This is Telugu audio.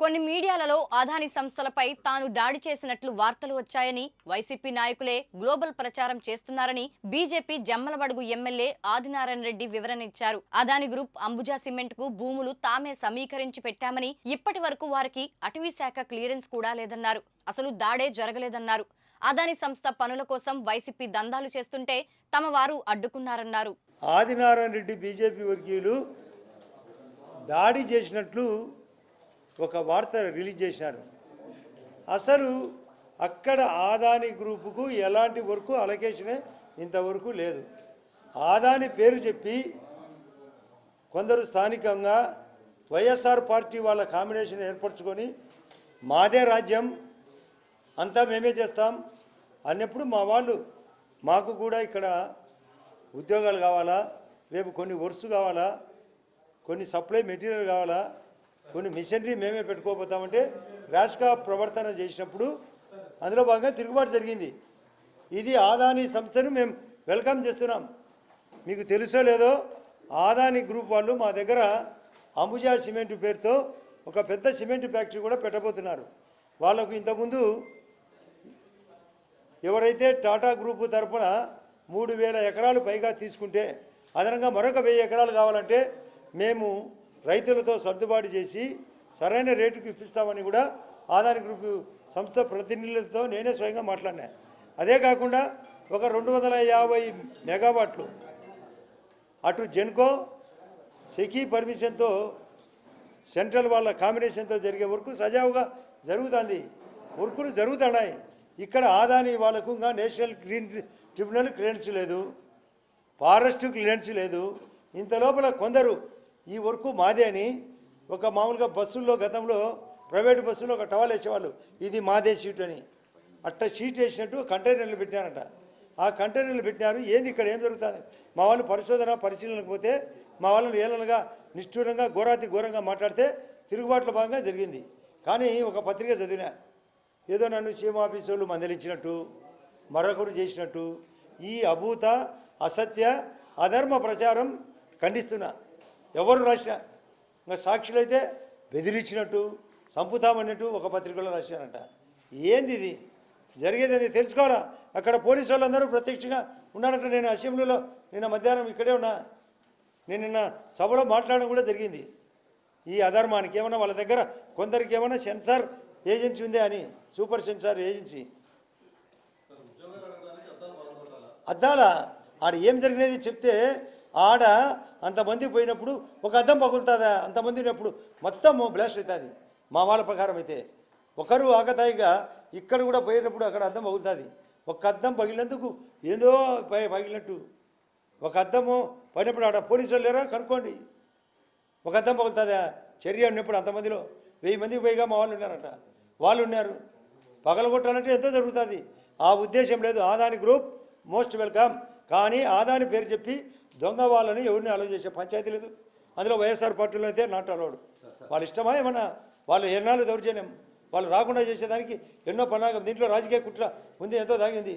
కొన్ని మీడియాలలో అదాని సంస్థలపై తాను దాడి చేసినట్లు వార్తలు వచ్చాయని వైసీపీ నాయకులే గ్లోబల్ ప్రచారం చేస్తున్నారని బీజేపీ జమ్మలబడుగు ఎమ్మెల్యే ఆదినారాయణ రెడ్డి వివరణ ఇచ్చారు. అదాని గ్రూప్ అంబుజా సిమెంట్కు భూములు తామే సమీకరించి పెట్టామని ఇప్పటి వరకు వారికి అటవీ శాఖ క్లియరెన్స్ కూడా లేదన్నారు. అసలు దాడే జరగలేదన్నారు. అదాని సంస్థ పనుల కోసం వైసీపీ దందాలు చేస్తుంటే తమ వారు అడ్డుకున్నారన్నారు. ఆదినారాయణ రెడ్డి బీజేపీ వర్గీయులు దాడి చేసినట్లు ఒక వార్త రిలీజ్ చేసినారు. అసలు అక్కడ ఆదాని గ్రూపుకు ఎలాంటి వరకు అలొకేషనే ఇంతవరకు లేదు. ఆదాని పేరు చెప్పి కొందరు స్థానికంగా వైఎస్ఆర్ పార్టీ వాళ్ళ కాంబినేషన్ ఏర్పరచుకొని మాదే రాజ్యం అంతా మేమే చేస్తాం అన్నప్పుడు మా వాళ్ళు మాకు కూడా ఇక్కడ ఉద్యోగాలు కావాలా రేపు కొన్ని వరుస కావాలా కొన్ని సప్లై మెటీరియల్ కావాలా కొన్ని మిషనరీ మేమే పెట్టుకోపోతామంటే రాష్ట్ర ప్రవర్తన చేసినప్పుడు అందులో భాగంగా తిరుగుబాటు జరిగింది. ఇది ఆదాని సంస్థను మేము వెల్కమ్ చేస్తున్నాం. మీకు తెలుసో లేదో ఆదాని గ్రూప్ వాళ్ళు మా దగ్గర అంబుజా సిమెంట్ పేరుతో ఒక పెద్ద సిమెంట్ ఫ్యాక్టరీ కూడా పెట్టబోతున్నారు. వాళ్ళకు ఇంతకుముందు ఎవరైతే టాటా గ్రూప్ తరపున మూడు వేల ఎకరాలు పైగా తీసుకుంటే అదనంగా మరొక వెయ్యి ఎకరాలు కావాలంటే మేము రైతులతో సర్దుబాటు చేసి సరైన రేటుకు ఇప్పిస్తామని కూడా ఆదాని గ్రూప్ సంస్థ ప్రతినిధులతో నేనే స్వయంగా మాట్లాడినా. అదే కాకుండా ఒక రెండు వందల యాభై మెగావాట్లు అటు జెన్కో సెకీ పర్మిషన్తో సెంట్రల్ వాళ్ళ కాంబినేషన్తో జరిగే వర్క్ సజావుగా జరుగుతుంది. వర్కులు జరుగుతున్నాయి. ఇక్కడ ఆదాని వాళ్ళకు ఇంకా నేషనల్ గ్రీన్ ట్రిబ్యునల్ క్లియరెన్స్ లేదు. ఫారెస్ట్ క్లియరెన్స్ లేదు. ఇంత లోపల కొందరు ఈ వర్క్ మాదే అని ఒక మామూలుగా బస్సుల్లో గతంలో ప్రైవేట్ బస్సులో ఒక టవల్ వేసేవాళ్ళు. ఇది మాదే షీట్ అని. అట్ట షీట్ వేసినట్టు కంటైనర్లు పెట్టినారంట. ఆ కంటైనర్లు పెట్టినారు. ఏంది ఇక్కడ ఏం జరుగుతుంది? మా వాళ్ళు పరిశోధన పరిశీలనకు పోతే మా వాళ్ళని ఏళ్ళగా నిష్ఠూరంగా ఘోరాతి ఘోరంగా మాట్లాడితే తిరుగుబాటులో భాగంగా జరిగింది. కానీ ఒక పత్రిక చదివిన ఏదో నన్ను సీఎం ఆఫీస్ వాళ్ళు మందలించినట్టు మరొకరు చేసినట్టు ఈ అభూత అసత్య అధర్మ ప్రచారం ఖండిస్తున్నా. ఎవరు రాసినా ఇంకా సాక్షులైతే బెదిరించినట్టు చంపుతామన్నట్టు ఒక పత్రికలో రాశారంట. ఏంది ఇది? జరిగేది అది తెలుసుకోవాలా? అక్కడ పోలీసు వాళ్ళందరూ ప్రత్యక్షంగా ఉన్నారంట. నేను అసెంబ్లీలో నిన్న మధ్యాహ్నం ఇక్కడే ఉన్నా. నేను నిన్న సభలో మాట్లాడడం కూడా జరిగింది. ఈ అధర్మానికి ఏమన్నా వాళ్ళ దగ్గర కొందరికి ఏమన్నా సెన్సార్ ఏజెన్సీ ఉందే అని? Super censor agency. అద్దాల? ఆడ ఏం జరిగినది చెప్తే ఆడ అంతమంది పోయినప్పుడు ఒక అద్దం పగులుతుందా? అంతమంది ఉన్నప్పుడు మొత్తం బ్లాస్ట్ అవుతుంది. మా వాళ్ళ ప్రకారం అయితే. ఒకరు ఆకతాయిగా ఇక్కడ కూడా పోయేటప్పుడు అక్కడ అద్దం పగులుతుంది. ఒక అద్దం పగిలినందుకు ఏదో ప- పగిలినట్టు. ఒక అద్దము పడినప్పుడు అక్కడ పోలీసు వాళ్ళు లేరా? కనుక్కోండి. ఒక అద్దం పగులుతుందా? చర్య ఉన్నప్పుడు అంతమందిలో వెయ్యి మందికి పైగా మా వాళ్ళు ఉన్నారట. వాళ్ళు ఉన్నారు. పగలగొట్టాలంటే ఎంతో జరుగుతుంది. ఆ ఉద్దేశం లేదు. Adani group most welcome. కానీ ఆదాని పేరు చెప్పి దొంగ వాళ్ళని ఎవరిని అలౌ చేసే పంచాయతీ లేదు. అందులో వైఎస్ఆర్ పార్టీలో అయితే నాట్ అలౌడ్ వాళ్ళ ఇష్టమా ఏమన్నా? వాళ్ళు ఎన్నాళ్ళు దౌర్జన్యం? వాళ్ళు రాకుండా చేసేదానికి ఎన్నో పన్నాగం. దీంట్లో రాజకీయ కుట్ర ఉంది ఎంతో దాగింది